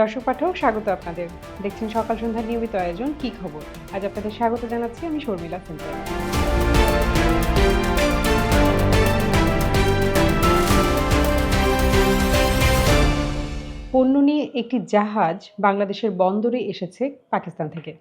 দর্শক পাঠক, স্বাগত আপনাদের। দেখছেন সকাল সন্ধ্যা নিয়মিত আয়োজন কি খবর? আজ আপনাদের স্বাগত জানাচ্ছি আমি শর্মিলা সেন্টার পণ্য নিয়ে একটি জাহাজ বাংলাদেশের বন্দরে এসেছে পাকিস্তান থেকে।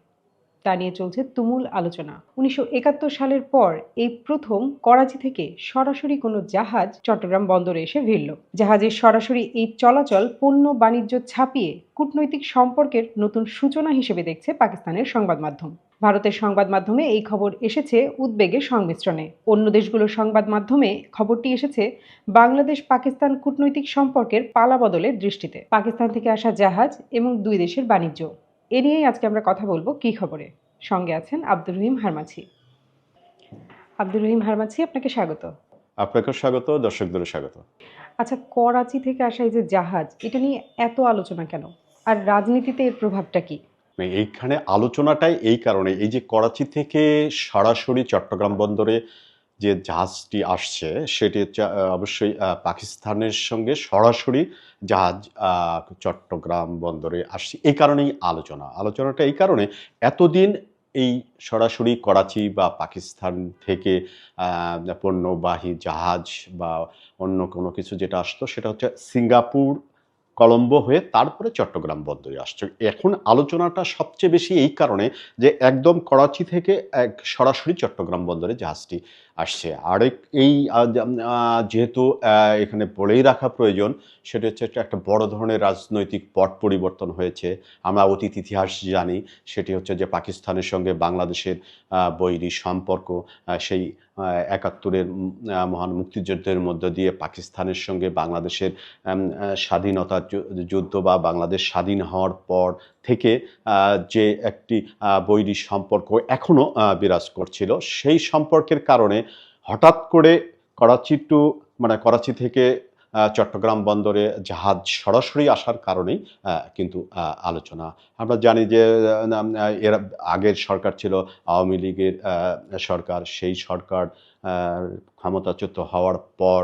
তা নিয়ে চলছে তুমুল আলোচনা। উনিশশো একাত্তর সালের পর এই প্রথম করাচি থেকে সরাসরি কোনো জাহাজ চট্টগ্রাম বন্দরে এসে ভিড়ল। জাহাজের সরাসরি এই চলাচল পণ্য বাণিজ্য ছাপিয়ে কূটনৈতিক সম্পর্কের নতুন সূচনা হিসেবে দেখছে পাকিস্তানের সংবাদ মাধ্যম। ভারতের সংবাদ মাধ্যমে এই খবর এসেছে উদ্বেগের সংমিশ্রণে। অন্য দেশগুলোর সংবাদ মাধ্যমে খবরটি এসেছে বাংলাদেশ পাকিস্তান কূটনৈতিক সম্পর্কের পালাবদলের দৃষ্টিতে। পাকিস্তান থেকে আসা জাহাজ এবং দুই দেশের বাণিজ্য। এ নিয়েই আজকে আমরা কথা বলব কি খবরে। সঙ্গে আছেন আব্দুর রহিম হারমাছি। আব্দুর রহিম হারমাছি আপনাকে স্বাগত। আপনাকে স্বাগত দর্শকদের স্বাগত। আচ্ছা করাচি থেকে আসা এই যে জাহাজ এটা নিয়ে এত আলোচনা কেন? আর রাজনীতিতে এর প্রভাবটা কি? মানে এইখানে আলোচনাটাই এই কারণে এই যে করাচি থেকে সরাসরি চট্টগ্রাম বন্দরে যে জাহাজটি আসছে সেটি অবশ্যই পাকিস্তানের সঙ্গে সরাসরি জাহাজ চট্টগ্রাম বন্দরে আসছে। এই কারণেই আলোচনা। আলোচনাটা এই কারণে এতদিন এই সরাসরি করাচি বা পাকিস্তান থেকে পণ্যবাহী জাহাজ বা অন্য কোনো কিছু যেটা আসতো সেটা হচ্ছে সিঙ্গাপুর, কলম্বো হয়ে তারপরে চট্টগ্রাম বন্দরে আসছে। এখন আলোচনাটা সবচেয়ে বেশি এই কারণে যে একদম করাচি থেকে এক সরাসরি চট্টগ্রাম বন্দরে জাহাজটি আসছে। আরেক এই যেহেতু এখানে বলেই রাখা প্রয়োজন, সেটা হচ্ছে একটা- বড় ধরনের রাজনৈতিক পট পরিবর্তন হয়েছে। আমরা অতীত ইতিহাস জানি, সেটি হচ্ছে যে পাকিস্তানের সঙ্গে বাংলাদেশের বৈরী সম্পর্ক সেই একাত্তরের মহান মুক্তিযুদ্ধের মধ্য দিয়ে পাকিস্তানের সঙ্গে বাংলাদেশের স্বাধীনতা যুদ্ধ বা বাংলাদেশ স্বাধীন হওয়ার পর থেকে যে একটি বৈরী সম্পর্ক এখনও বিরাজ করছিল, সেই সম্পর্কের কারণে হঠাৎ করে করাচি টু মানে করাচি থেকে চট্টগ্রাম বন্দরে জাহাজ সরাসরি আসার কারণেই কিন্তু আলোচনা। আমরা জানি যে এর আগের সরকার ছিল আওয়ামী লীগের সরকার, সেই সরকার ক্ষমতাচ্যুত হওয়ার পর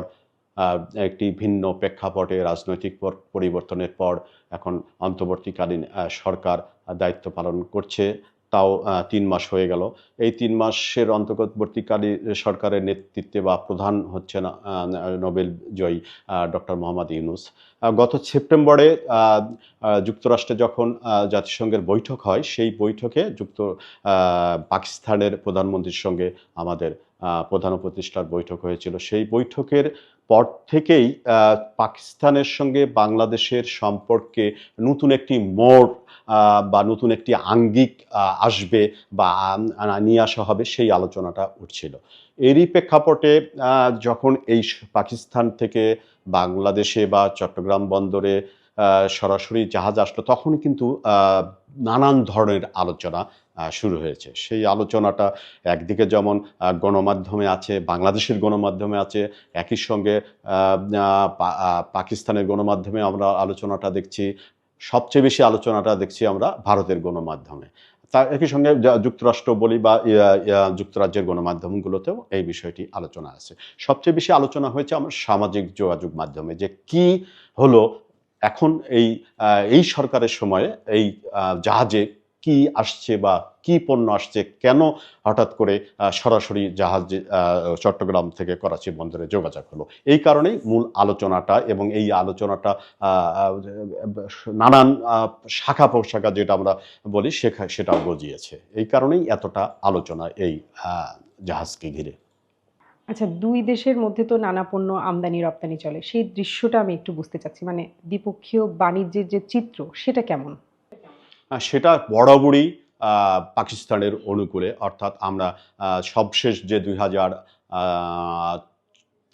একটি ভিন্ন প্রেক্ষাপটে রাজনৈতিক পরিবর্তনের পর এখন অন্তর্বর্তীকালীন সরকার দায়িত্ব পালন করছে, তাও তিন মাস হয়ে গেল। এই তিন মাসের অন্তর্বর্তীকালীন সরকারের নেতৃত্বে বা প্রধান হচ্ছেন নোবেল জয়ী ডক্টর মোহাম্মদ ইউনুস। গত সেপ্টেম্বরে যুক্তরাষ্ট্রে যখন জাতিসংঘের বৈঠক হয়, সেই বৈঠকে যুক্ত পাকিস্তানের প্রধানমন্ত্রীর সঙ্গে আমাদের প্রধান উপদেষ্টার বৈঠক হয়েছিল। সেই বৈঠকের পর থেকেই পাকিস্তানের সঙ্গে বাংলাদেশের সম্পর্কে নতুন একটি মোড় বা নতুন একটি আঙ্গিক আসবে বা নিয়ে আসা হবে সেই আলোচনাটা উঠছিল। এরই প্রেক্ষাপটে যখন এই পাকিস্তান থেকে বাংলাদেশে বা চট্টগ্রাম বন্দরে সরাসরি জাহাজ আসলো, তখন কিন্তু নানান ধরনের আলোচনা শুরু হয়েছে। সেই আলোচনাটা একদিকে যেমন গণমাধ্যমে আছে, বাংলাদেশের গণমাধ্যমে আছে, একই সঙ্গে পাকিস্তানের গণমাধ্যমে আমরা আলোচনাটা দেখছি। সবচেয়ে বেশি আলোচনাটা দেখছি আমরা ভারতের গণমাধ্যমে। তার একই সঙ্গে যুক্তরাষ্ট্র বলি বা যুক্তরাজ্যের গণমাধ্যমগুলোতেও এই বিষয়টি আলোচনা আছে। সবচেয়ে বেশি আলোচনা হয়েছে আমার সামাজিক যোগাযোগ মাধ্যমে যে কি হলো এখন এই এই সরকারের সময়ে এই জাহাজে কি আসছে বা কি পণ্য আসছে, কেন হঠাৎ করে সরাসরি জাহাজ চট্টগ্রাম থেকে করাচি বন্দরে যোগাযোগ হলো? এই কারণেই মূল আলোচনাটা এবং এই আলোচনাটা নানান শাখা প্রশাখা যেটা আমরা বলি শেখা সেটাও গজিয়েছে। এই কারণেই এতটা আলোচনা এই জাহাজকে ঘিরে। আচ্ছা দুই দেশের মধ্যে তো নানা পণ্য আমদানি, রপ্তানি চলে। সেই দৃশ্যটা আমি একটু বুঝতে চাচ্ছি। মানে দ্বিপক্ষীয় বাণিজ্যের যে চিত্র, সেটা কেমন? সেটা বরাবরই পাকিস্তানের অনুকূলে। অর্থাৎ আমরা সবশেষ যে দুই হাজার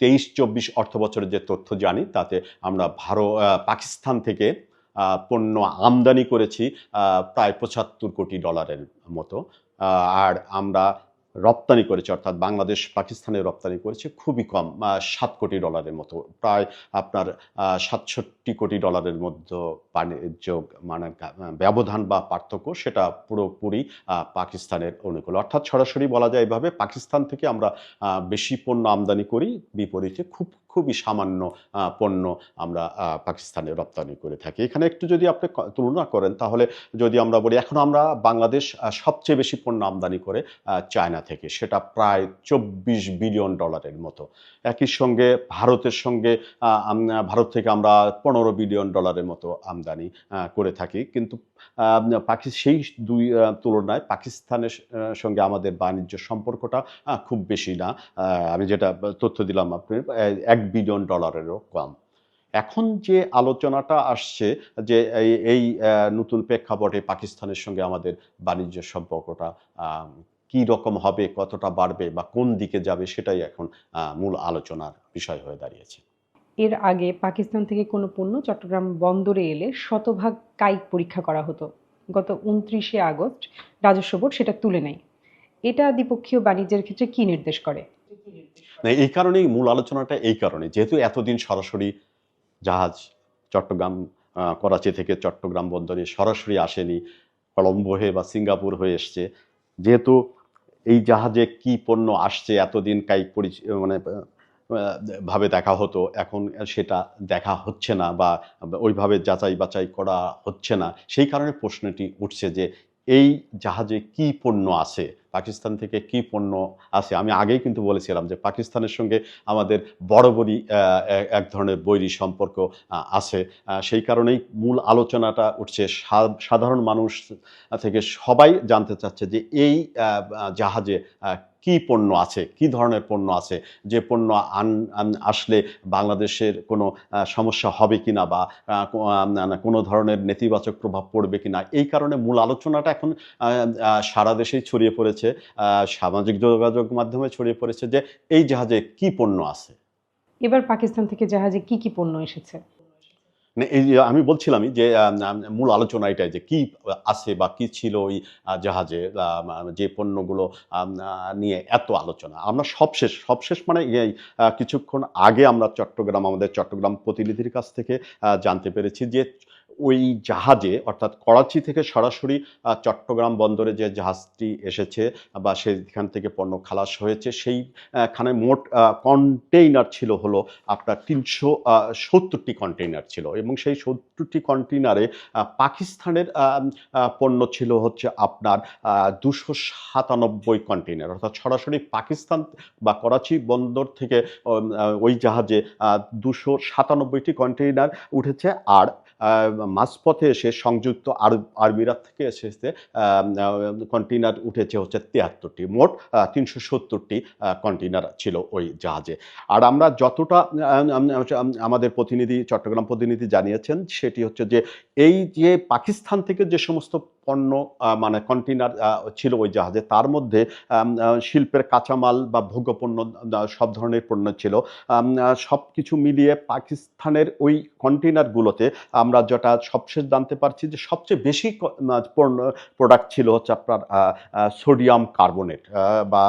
তেইশ, চব্বিশ অর্থ বছরের যে তথ্য জানি, তাতে আমরা ভারত পাকিস্তান থেকে পণ্য আমদানি করেছি প্রায় পঁচাত্তর কোটি ডলারের মতো। আর আমরা রপ্তানি করেছি, অর্থাৎ বাংলাদেশ, পাকিস্তানে রপ্তানি করেছে খুবই কম সাত কোটি ডলারের মতো। প্রায় আপনার সাতষট্টি কোটি ডলারের মধ্যে বাণিজ্য মানে ব্যবধান বা পার্থক্য সেটা পুরোপুরি পাকিস্তানের অনুকূল। অর্থাৎ সরাসরি বলা যায় এভাবে পাকিস্তান থেকে আমরা বেশি পণ্য আমদানি করি, বিপরীতে খুব, খুবই সামান্য পণ্য আমরা পাকিস্তানে রপ্তানি করে থাকি। এখানে একটু যদি আপনি তুলনা করেন তাহলে যদি আমরা বলি এখন আমরা বাংলাদেশ সবচেয়ে বেশি পণ্য আমদানি করে চায়না থেকে। সেটা প্রায় চব্বিশ বিলিয়ন ডলারের মতো। একই সঙ্গে ভারতের সঙ্গে ভারত থেকে আমরা পনেরো বিলিয়ন ডলারের মতো আমদানি করে থাকি। কিন্তু সেই দুই তুলনায় পাকিস্তানের সঙ্গে আমাদের বাণিজ্য সম্পর্কটা খুব বেশি না। আমি যেটা তথ্য দিলাম আপনি এক বিলিয়ন ডলারেরও কম। এখন যে আলোচনাটা আসছে যে এই নতুন প্রেক্ষাপটে পাকিস্তানের সঙ্গে আমাদের বাণিজ্য সম্পর্কটা কি রকম হবে, কতটা বাড়বে বা কোন দিকে যাবে, সেটাই এখন মূল আলোচনার বিষয় হয়ে দাঁড়িয়েছে। এর আগে পাকিস্তান থেকে কোনো পণ্য চট্টগ্রাম বন্দরে এলে শতভাগ কায়িক পরীক্ষা করা হতো। গত উনত্রিশে আগস্ট রাজস্ব বোর্ড সেটা তুলে নেয়। এটা দ্বিপক্ষীয় বাণিজ্যের ক্ষেত্রে কি নির্দেশ করে? এই কারণেই মূল আলোচনাটা এই কারণে যেহেতু এতদিন সরাসরি জাহাজ চট্টগ্রাম করাচি থেকে চট্টগ্রাম বন্দরে সরাসরি আসেনি, কলম্বো হয়ে বা সিঙ্গাপুর হয়ে এসছে, যেহেতু এই জাহাজে কি পণ্য আসছে, এতদিন কায়িক পরিচ মানে ভাবে দেখা হতো। এখন সেটা দেখা হচ্ছে না বা ওইভাবে যাচাই বাছাই করা হচ্ছে না। সেই কারণে প্রশ্নটি উঠছে যে এই জাহাজে কি পণ্য আছে? পাকিস্তান থেকে কি পণ্য আছে? আমি আগেই কিন্তু বলেছিলাম যে পাকিস্তানের সঙ্গে আমাদের বরাবরই এক- ধরনের বৈরী সম্পর্ক আছে। সেই কারণেই মূল আলোচনাটা উঠছে। সাধারণ মানুষ থেকে সবাই জানতে চাচ্ছে যে এই জাহাজে কি পণ্য আছে? কি ধরনের পণ্য আছে? যে পণ্য আন আসলে বাংলাদেশের কোনো সমস্যা হবে কো- না, বা কোনো ধরনের নেতিবাচক প্রভাব পড়বে কি না এই কারণে মূল আলোচনাটা এখন সারা দেশেই ছড়িয়ে পড়েছে। আহ, সামাজিক যোগাযোগ মাধ্যমে ছড়িয়ে পড়েছে যে এই জাহাজে কি পণ্য আছে। এবার পাকিস্তান থেকে জাহাজে কি কি পণ্য এসেছে? মানে এই আমি বলছিলামই যে মূল আলোচনা এটাই যে কি আছে বা কি ছিল ওই জাহাজে আহ, যে পণ্যগুলো নিয়ে এত আলোচনা। আমরা সবশেষ সবশেষ মানে এই কিছুক্ষণ আগে আমরা চট্টগ্রাম আমাদের চট্টগ্রাম প্রতিনিধির কাছ থেকে জানতে পেরেছি যে ওই জাহাজে, অর্থাৎ করাচি থেকে সরাসরি চট্টগ্রাম বন্দরে যে জাহাজটি এসেছে বা সেখান থেকে পণ্য খালাস হয়েছে সেইখানে মোট কন্টেইনার ছিল হলো আপনার তিনশো সত্তরটি কন্টেইনার ছিল এবং সেই সত্তরটি কন্টেইনারে পাকিস্তানের পণ্য ছিল হচ্ছে আপনার দুশো সাতানব্বই কন্টেইনার অর্থাৎ সরাসরি পাকিস্তান বা করাচি বন্দর থেকে ওই জাহাজে দুশো সাতানব্বইটি কন্টেইনার উঠেছে। আর মাঝপথে এসে সংযুক্ত আরব আরবিরাত থেকে এসেছে কন্টেনার উঠেছে হচ্ছে তিয়াত্তরটি মোট তিনশো সত্তরটি কন্টেনার ছিল ওই জাহাজে। আর আমরা যতটা আমাদের প্রতিনিধি, চট্টগ্রাম প্রতিনিধি জানিয়েছেন, সেটি হচ্ছে যে এই যে পাকিস্তান থেকে যে সমস্ত পণ্য মানে কন্টেনার ছিল ওই জাহাজে। তার মধ্যে শিল্পের কাঁচামাল বা ভোগ্যপণ্য সব ধরনের পণ্য ছিল। সব কিছু মিলিয়ে পাকিস্তানের ওই কন্টেইনারগুলোতে আমরা যেটা সবশেষ জানতে পারছি যে সবচেয়ে বেশি পণ্য প্রোডাক্ট ছিল হচ্ছে আপনার সোডিয়াম কার্বনেট বা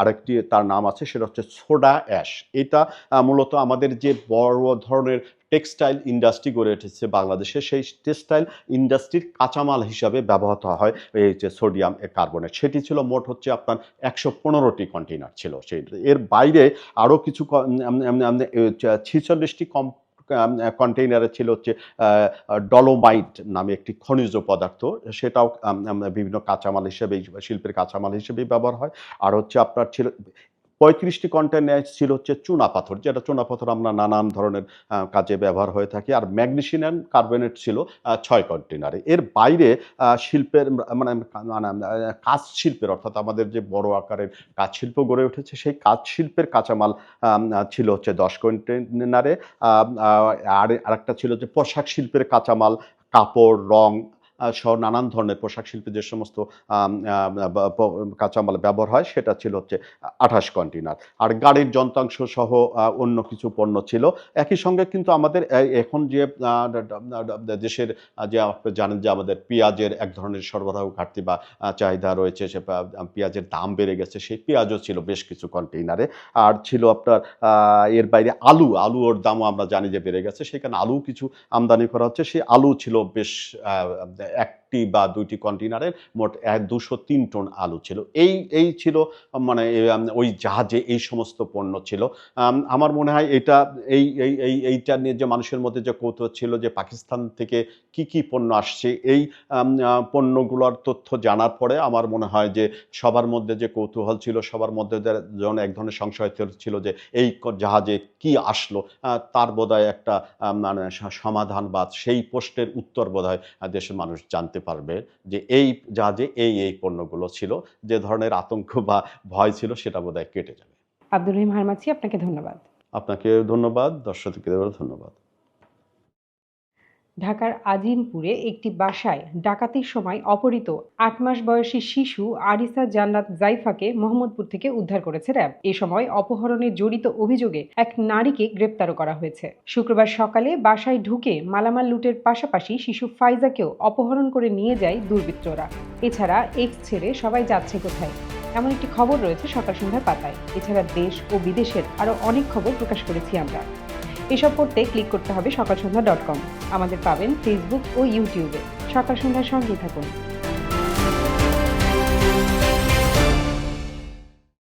আরেকটি তার নাম আছে, সেটা হচ্ছে সোডা অ্যাশ এটা মূলত আমাদের যে বড় ধরনের টেক্সটাইল ইন্ডাস্ট্রি গড়ে উঠেছে বাংলাদেশে। সেই টেক্সটাইল ইন্ডাস্ট্রির কাঁচামাল হিসাবে ব্যবহৃত হয় এই যে সোডিয়াম কার্বনেট। সেটি ছিল মোট হচ্ছে আপনার একশো পনেরোটি কন্টেইনার ছিল। সেই এর বাইরে আরও কিছু ছিচল্লিশটি কম কন্টেইনারে ছিল হচ্ছে ডলোমাইট নামে একটি খনিজ পদার্থ। সেটাও বিভিন্ন কাঁচামাল হিসেবে, শিল্পের কাঁচামাল হিসেবে ব্যবহার হয়। আর হচ্ছে আপনার ছিল পঁয়ত্রিশটি কন্টেনার ছিল হচ্ছে চুনা পাথর, যেটা চুনা পাথর আমরা নানান ধরনের কাজে ব্যবহার হয়ে থাকি। আর ম্যাগনেসিয়াম কার্বনেট ছিল ছয় কন্টেনারে এর বাইরে শিল্পের মানে মানে কাঁচ শিল্পের, অর্থাৎ আমাদের যে বড় আকারের কাজ শিল্প গড়ে উঠেছে, সেই কাজ শিল্পের কাঁচামাল ছিল হচ্ছে দশ কন্টেনারে আর আরেকটা ছিল যে পোশাক শিল্পের কাঁচামাল, কাপড়, রং সহ নানান ধরনের পোশাক শিল্পে যে সমস্ত কাঁচামাল ব্যবহার হয়, সেটা ছিল হচ্ছে আঠাশ কন্টেনার আর গাড়ির যন্ত্রাংশ সহ অন্য কিছু পণ্য ছিল। একই সঙ্গে কিন্তু আমাদের এখন যে দেশের যে আপনি জানেন যে আমাদের পেঁয়াজের এক ধরনের সরবরাহ ঘাটতি বা চাহিদা রয়েছে, সে পেঁয়াজের দাম বেড়ে গেছে, সেই পেঁয়াজও ছিল বেশ কিছু কন্টেইনারে। আর ছিল আপনার এর বাইরে আলু আলু ওর দামও আমরা জানি যে বেড়ে গেছে, সেখানে আলু কিছু আমদানি করা হচ্ছে। সেই আলু ছিল বেশ এক একটি বা দুইটি কন্টেনারের মোট দুশো তিন টন আলু ছিল। এই এই ছিল মানে ওই জাহাজে এই সমস্ত পণ্য ছিল। আমার মনে হয় এটা, এই এই এই, এইটা নিয়ে যে মানুষের মধ্যে যে কৌতূহল ছিল যে পাকিস্তান থেকে কি কি পণ্য আসছে, এই পণ্যগুলোর তথ্য জানার পরে আমার মনে হয় যে সবার মধ্যে যে কৌতূহল ছিল, সবার মধ্যে যেন এক ধরনের সংশয় ছিল- যে এই জাহাজে কি আসলো তার বোধহয় একটা মানে সমাধান বা সেই প্রশ্নের উত্তর বোধহয় দেশের মানুষ জানতে পারবে যে এই যা যে এই এই পণ্যগুলো ছিল যে ধরনের আতঙ্ক বা ভয় ছিল সেটা বোধহয় কেটে যাবে। আব্দুর রহিম হারমাছি আপনাকে ধন্যবাদ। আপনাকে ধন্যবাদ দর্শকদের ধন্যবাদ। ঢাকার আজিমপুরে একটি বাসায় ডাকাতির সময় অপহৃত আট মাস বয়সী শিশু আরিসা জান্নাত জাইফাকে মোহাম্মদপুর থেকে উদ্ধার করেছে র্যাব। এ সময় অপহরণে জড়িত অভিযোগে এক নারীকে গ্রেপ্তারও করা হয়েছে। শুক্রবার সকালে বাসায় ঢুকে মালামাল লুটের পাশাপাশি শিশু ফাইজাকেও অপহরণ করে নিয়ে যায় দুর্বৃত্তরা। এছাড়া এক্স ছেড়ে সবাই যাচ্ছে কোথায়? এমন একটি খবর রয়েছে সকাল সন্ধ্যার পাতায়। এছাড়া দেশ ও বিদেশের আরও অনেক খবর প্রকাশ করেছি আমরা। এসব করতে ক্লিক করতে হবে সকাল সন্ধ্যা ডট কম। আমাদের পাবেন ফেসবুক ও ইউটিউবে সকাল সন্ধ্যার সঙ্গে থাকুন।